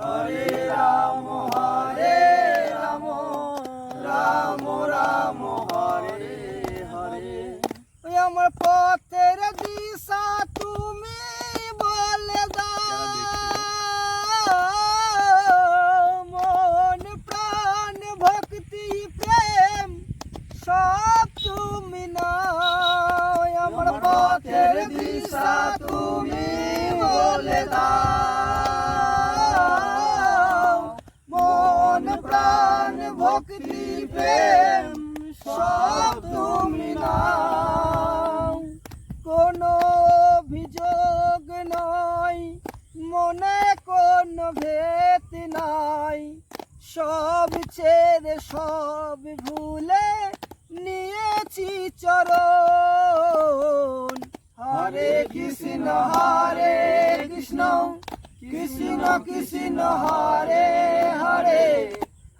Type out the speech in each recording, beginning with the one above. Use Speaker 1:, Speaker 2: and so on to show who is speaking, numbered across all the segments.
Speaker 1: হরে রাম হরে রাম রাম রাম হরে হরে
Speaker 2: আমার পথের দিয়ে
Speaker 1: ভক্তি প্রেম সব তুমি নাও
Speaker 2: কোনো অভিযোগ নাই মনে কোনো ভেদ নাই সব ছেড়ে সব ভুলে নিয়েছি চরণ
Speaker 1: হরে কৃষ্ণ হরে কৃষ্ণ কৃষ্ণ কৃষ্ণ হরে হরে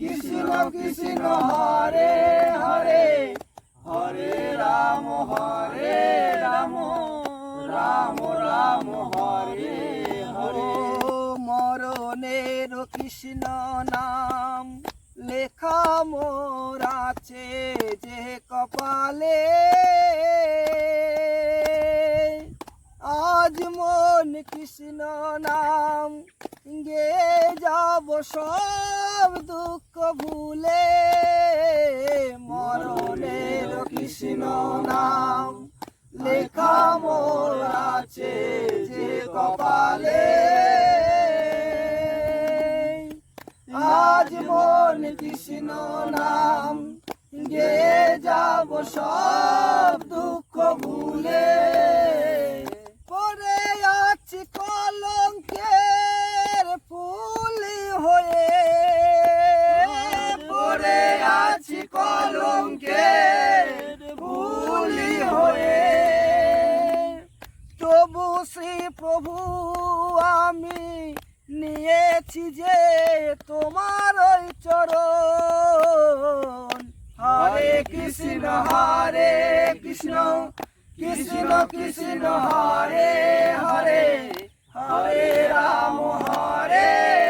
Speaker 1: কৃষ্ণ কৃষ্ণ হরে হরে হরে রাম হরে রাম রাম রাম হরে হরে
Speaker 2: মরণের কৃষ্ণ নাম লেখা মোর আছে যে কপালে আজ মন কৃষ্ণ নাম গে যাব সব সব দুঃখ ভুলে
Speaker 1: মরণের কৃষ্ণ নাম লেখা মোর আছে যে কপালে আজ মন কৃষ্ণ নাম গে যাব সব দুঃখ ভুলে আছি কলঙ্কে ভুলি হয়ে
Speaker 2: তবু শ্রী প্রভু আমি নিয়েছি যে তোমার ওই চরণ
Speaker 1: হরে কৃষ্ণ হরে কৃষ্ণ কৃষ্ণ কৃষ্ণ হরে হরে হরে রাম হরে